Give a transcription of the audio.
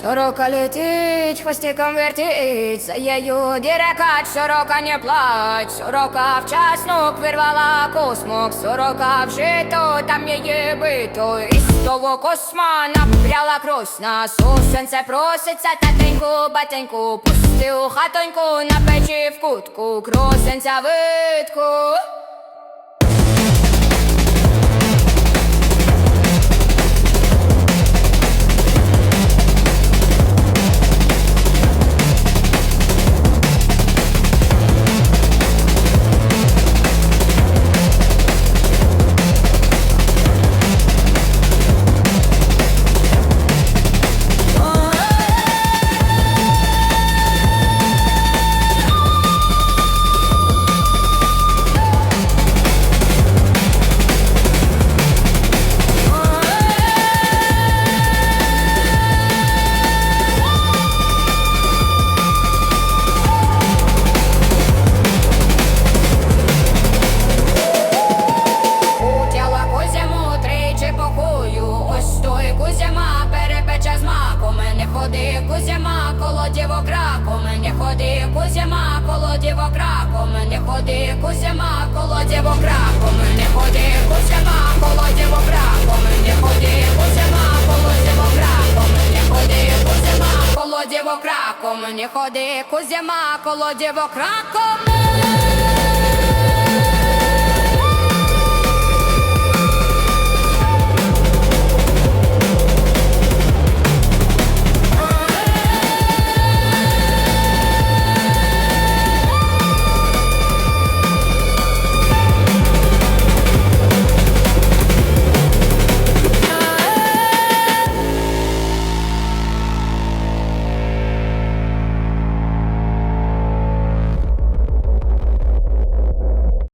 Сорока летить, хвостиком вертить, за ею дирекать, сорока не плачь, сорока вчасно вирвала космок, сорока вжито, там її бито, із того косма напряла крось на сусенце проситься, татеньку, батеньку, пусти у хатоньку, на печі в кутку, кросенця витку. Ходи кузяма, коло дівок раком, не ходи кузяма, коло дівок не ходи кузяма, коло дівок раком, не ходи кузяма, коло дівок раком, не ходи кузяма, коло дівок раком, не ходи кузяма, коло дівок раком, не ходи кузяма, коло дівок раком.